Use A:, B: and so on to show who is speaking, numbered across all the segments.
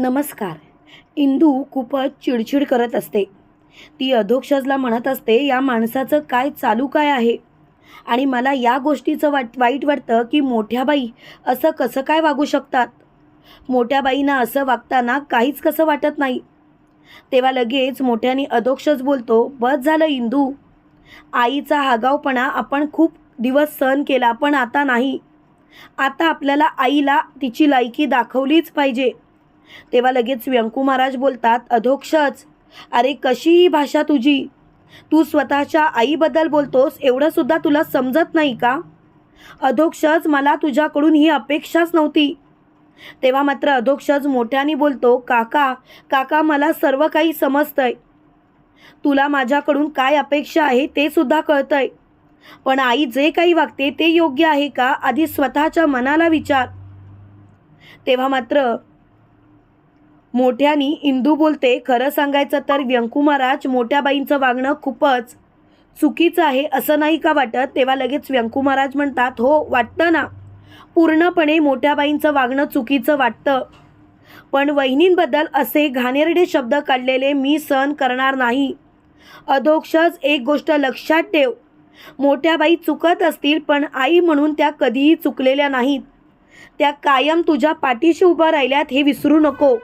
A: नमस्कार. इंदू खूपच चिडचिड करत असते. ती अधोक्षजला म्हणत असते या माणसाचं काय चालू काय आहे? आणि मला या गोष्टीचं वाट वाईट वाटतं की मोठ्या बाई असं कसं काय वागू शकतात? मोठ्या बाईंना असं वागताना काहीच कसं वाटत नाही? तेव्हा लगेच मोठ्याने अधोक्षज बोलतो बस झालं इंदू. आईचा हागावपणा आपण खूप दिवस सहन केला पण आता नाही. आता आपल्याला आईला तिची लायकी दाखवलीच पाहिजे. तेव्हा लगेच व्यंकू महाराज बोलतात अधोक्षच. अरे कशी ही भाषा तुझी? तू स्वतःच्या आईबद्दल बोलतोस एवढं सुद्धा तुला समजत नाही का? अधोक्षज मला तुझ्याकडून ही अपेक्षाच नव्हती. तेव्हा मात्र अधोक्षज मोठ्याने बोलतो काका काका मला सर्व काही समजतंय. तुला माझ्याकडून काय अपेक्षा आहे ते सुद्धा कळतंय. पण आई जे काही वागते ते योग्य आहे का आधी स्वतःच्या मनाला विचार. तेव्हा मात्र मोठ्यानी इंदू बोलते खरं सांगायचं तर व्यंकू महाराज मोठ्याबाईंचं वागणं खूपच चुकीचं आहे असं नाही का वाटत? तेव्हा लगेच व्यंकू महाराज म्हणतात हो वाटतं ना. पूर्णपणे मोठ्याबाईंचं वागणं चुकीचं वाटतं. पण वहिनींबद्दल असे घाणेरडे शब्द काढलेले मी सहन करणार नाही. अधोक्षच एक गोष्ट लक्षात ठेव. मोठ्या बाई चुकत असतील पण आई म्हणून त्या कधीही चुकलेल्या नाहीत. त्या कायम तुझ्या पाठीशी उभं राहिल्यात हे विसरू नको.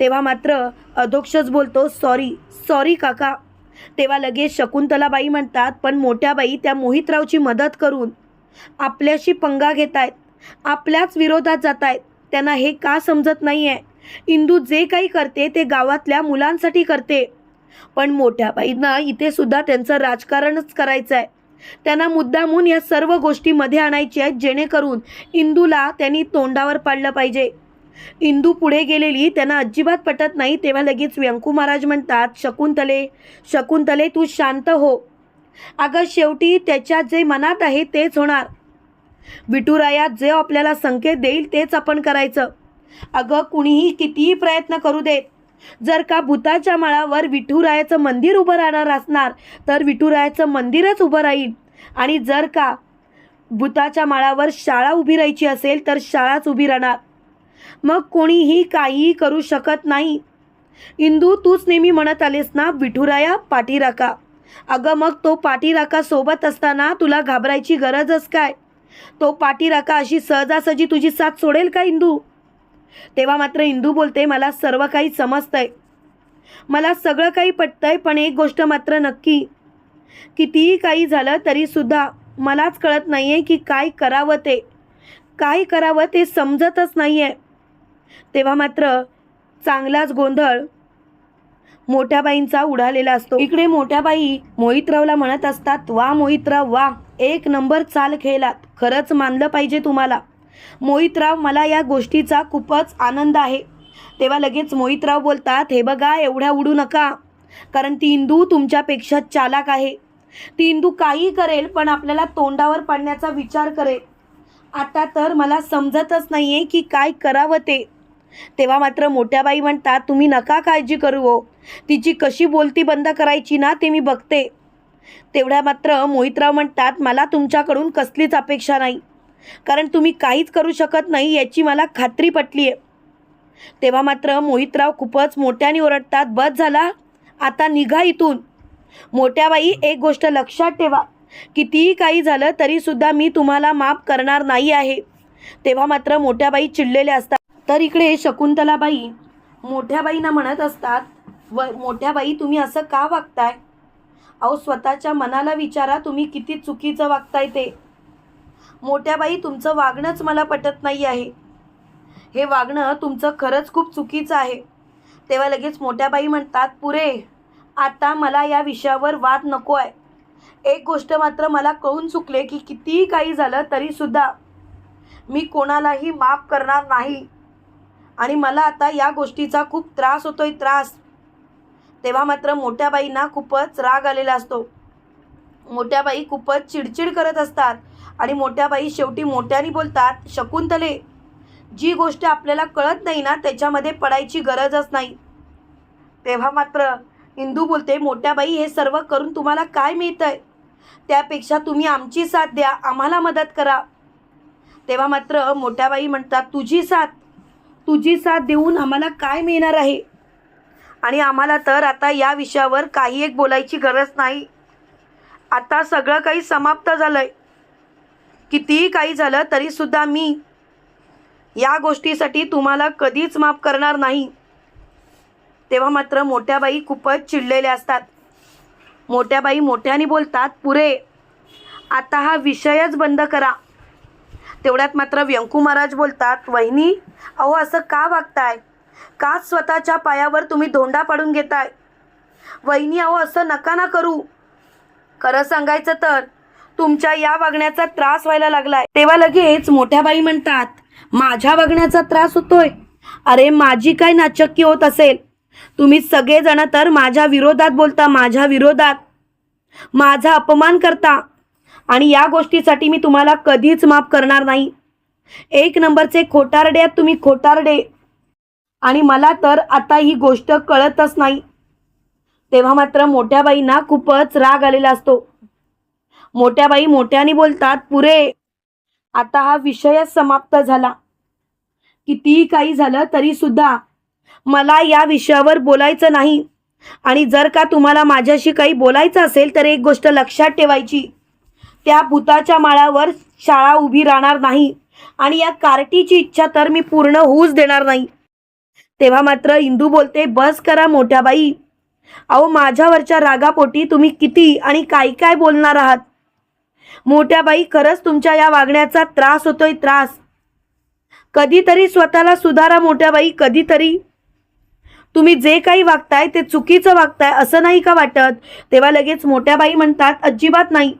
A: तेव्हा मात्र अधोक्षच बोलतो सॉरी सॉरी काका. तेव्हा लगेच शकुंतलाबाई म्हणतात पण मोठ्या बाई त्या मोहितरावची मदत करून आपल्याशी पंगा घेत आहेत आपल्याच विरोधात जात आहेत त्यांना हे का समजत नाही आहे इंदू जे काही करते ते गावातल्या मुलांसाठी करते. पण मोठ्या बाईंना इथे सुद्धा त्यांचं राजकारणच करायचं आहे त्यांना मुद्दामून या सर्व गोष्टीमध्ये आणायच्या आहेत जेणेकरून इंदूला त्यांनी तोंडावर पाडलं पाहिजे. इंदू पुढे गेलेली त्यांना अजिबात पटत नाही तेव्हा लगेच व्यंकू महाराज म्हणतात शकुंतले शकुंतले तू शांत हो. अगं शेवटी त्याच्या जे मनात आहे तेच होणार. विठुराया जे आपल्याला संकेत देईल तेच आपण करायचं. अगं कुणीही कितीही प्रयत्न करू देत जर का भूताच्या माळावर विठुरायाचं मंदिर उभं राहणार असणार तर विठुरायाचं मंदिरच उभं राहील. आणि जर का भूताच्या माळावर शाळा उभी राहायची असेल तर शाळाच उभी राहणार. मग कोणीही काहीही करू शकत नाही. इंदू तूच नेहमी म्हणत आलेस ना विठुराया पाठीराखा अगं मग तो पाठीराखा सोबत असताना तुला घाबरायची गरजच काय? तो पाठीराखा अशी सहजासहजी तुझी साथ सोडेल का इंदू? तेव्हा मात्र इंदू बोलते मला सर्व काही समजतंय. मला सगळं काही पटतंय पण एक गोष्ट मात्र नक्की. कितीही काही झालं तरीसुद्धा मलाच कळत नाही आहे की काय करावं ते. काय करावं ते समजतच नाही आहे तेव्हा मात्र चांगलाच गोंधळ मोठ्याबाईंचा उडालेला असतो. इकडे मोठ्या बाई मोहितरावला म्हणत असतात वा मोहितराव वा एक नंबर चाल खेळलात. खरंच मानलं पाहिजे तुम्हाला. मोहितराव मला या गोष्टीचा खूपच आनंद आहे. तेव्हा लगेच मोहितराव बोलतात हे बघा एवढ्या उडू नका. कारण ती इंदू तुमच्यापेक्षा चालाक आहे. ती इंदू काही करेल पण आपल्याला तोंडावर पडण्याचा विचार करेल. आता तर मला समजतच नाही आहे की काय करावं ते. तेव्हा मात्र मोठ्या बाई म्हणतात तुम्ही नका काळजी करू हो. तिची कशी बोलती बंद करायची ना ते मी बघते. तेवढ्या मात्र मोहितराव म्हणतात मला तुमच्याकडून कसलीच अपेक्षा नाही. कारण तुम्ही काहीच करू शकत नाही याची मला खात्री पटली आहे तेव्हा मात्र मोहितराव खूपच मोठ्याने ओरडतात बस झाला आता निघा इथून. मोठ्या बाई एक गोष्ट लक्षात ठेवा. कितीही काही झालं तरीसुद्धा मी तुम्हाला माफ करणार नाही आहे. तेव्हा मात्र मोठ्या बाई चिडलेल्या असतात. तर इकडे शकुंतलाबाई मोठ्या बाईंना म्हणत असतात व मोठ्या बाई तुम्ही असं का वागताय? अहो स्वतःच्या मनाला विचारा तुम्ही किती चुकीचं वागताय ते. मोठ्या बाई तुमचं वागणंच मला पटत नाही आहे. हे वागणं तुमचं खरंच खूप चुकीचं आहे. तेव्हा लगेच मोठ्या बाई म्हणतात पुरे आता मला या विषयावर वाद नको आहे एक गोष्ट मात्र मला कळून चुकले की कितीही काही झालं तरीसुद्धा मी कोणालाही माफ करणार नाही. आणि मला आता या गोष्टीचा खूप त्रास होतोय त्रास. तेव्हा मात्र मोठ्या बाईंना खूपच राग आलेला असतो. मोठ्या बाई खूपच चिडचिड करत असतात आणि मोठ्या बाई शेवटी मोठ्याने बोलतात शकुंतले जी गोष्ट आपल्याला कळत नाही ना त्याच्यामध्ये पडायची गरजच नाही. तेव्हा मात्र इंदू बोलते मोठ्या बाई हे सर्व करून तुम्हाला काय मिळतंय? त्यापेक्षा तुम्ही आमची साथ द्या आम्हाला मदत करा. तेव्हा मात्र मोठ्या बाई म्हणतात तुझी साथ तुझी साथ देऊन आम्हाला काय मिळणार आहे? आणि आम्हाला तर आता या विषयावर काही एक बोलायची गरज नाही. आता सगळं काही समाप्त झालं आहे कितीही काही झालं तरीसुद्धा मी या गोष्टीसाठी तुम्हाला कधीच माफ करणार नाही. तेव्हा मात्र मोठ्या बाई खूपच चिडलेल्या असतात. मोठ्या बाई मोठ्याने बोलतात पुरे आता हा विषयच बंद करा. तेवढ्यात मात्र व्यंकू महाराज बोलतात वहिनी अहो असं का वागताय? का स्वतःच्या पायावर तुम्ही धोंडा पाडून घेताय? वहिनी अहो असं नका ना करू. खरं सांगायचं तर तुमच्या या वागण्याचा त्रास व्हायला लागलाय. तेव्हा लगेच मोठ्या बाई म्हणतात माझ्या वागण्याचा त्रास होतोय? अरे माझी काय नाचक्की होत असेल? तुम्ही सगळेजण तर माझ्या विरोधात बोलता माझ्या विरोधात. माझा अपमान करता. आणि या गोष्टीसाठी मी तुम्हाला कधीच माफ करणार नाही. एक नंबरचे खोटारडे आहेत तुम्ही खोटारडे. आणि मला तर आता ही गोष्ट कळतच नाही. तेव्हा मात्र मोठ्या बाईंना खूपच राग आलेला असतो. मोठ्या बाई मोठ्याने बोलतात पुरे आता हा विषयच समाप्त झाला. कितीही काही झालं तरी सुद्धा मला या विषयावर बोलायचं नाही. आणि जर का तुम्हाला माझ्याशी काही बोलायचं असेल तर एक गोष्ट लक्षात ठेवायची. त्या भूताच्या माळावर शाळा उभी राहणार नाही. आणि या कार्टीची इच्छा तर मी पूर्ण होऊच देणार नाही. तेव्हा मात्र इंदू बोलते बस करा मोठ्या बाई. अहो माझ्यावरच्या रागापोटी तुम्ही किती आणि काय काय बोलणार आहात? मोठ्या बाई खरंच तुमच्या या वागण्याचा त्रास होतोय त्रास. कधीतरी स्वतःला सुधारा मोठ्या बाई कधीतरी. तुम्ही जे काही वागताय ते चुकीचं वागताय असं नाही का वाटत? तेव्हा लगेच मोठ्या बाई म्हणतात अजिबात नाही.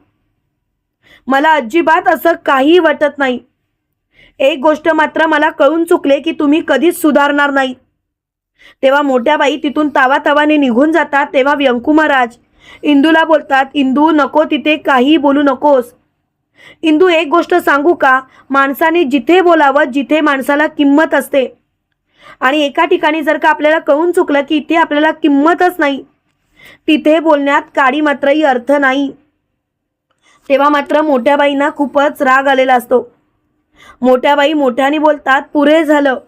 A: मला अजिबात असं काही वाटत नाही. एक गोष्ट मात्र मला कळून चुकले की तुम्ही कधीच सुधारणार नाही. तेव्हा मोठ्या बाई तिथून तावातावाने निघून जातात तेव्हा व्यंकू महाराज. इंदूला बोलतात इंदू नको तिथे काही बोलू नकोस. इंदू एक गोष्ट सांगू का? माणसाने जिथे बोलावं जिथे माणसाला किंमत असते. आणि एका ठिकाणी जर का आपल्याला कळून चुकलं की इथे आपल्याला किंमतच नाही. तिथे बोलण्यात काडी मात्रही अर्थ नाही. तेव्हा मात्र मोठ्या बाईंना खूपच राग आलेला असतो. मोठ्या बाई मोठ्याने बोलतात पुरे झालं.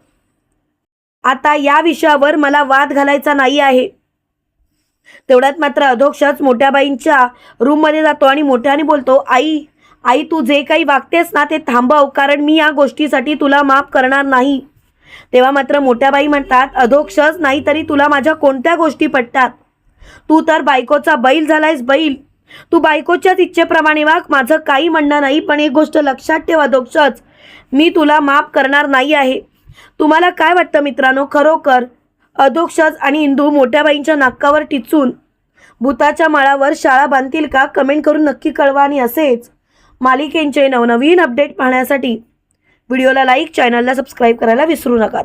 A: आता या विषयावर मला वाद घालायचा नाही आहे. तेवढ्यात मात्र अधोक्षच मोठ्या बाईंच्या रूममध्ये जातो आणि मोठ्याने बोलतो आई आई तू जे काही वागतेस ना ते थांबव कारण मी या गोष्टीसाठी तुला माफ करणार नाही. तेव्हा मात्र मोठ्या बाई म्हणतात अधोक्षच नाही तरी तुला माझ्या कोणत्या गोष्टी पटतात? तू तर बायकोचा बैल झालायस बैल. तू बायकोच्याच इच्छेप्रमाणे वाग माझं काही म्हणणं नाही पण एक गोष्ट लक्षात ठेव दोक्षच मी तुला माफ करणार नाही आहे. तुम्हाला काय वाटतं मित्रांनो? खरोखर अधोक्षज आणि इंदू मोठ्या बाईंच्या नाकावर टिचून भूताच्या माळावर शाळा बांधतील का? कमेंट करून नक्की कळवा आणि असेच. मालिकेंचे नवनवीन अपडेट पाहण्यासाठी व्हिडिओला लाईक चॅनलला सबस्क्राईब करायला विसरू नका.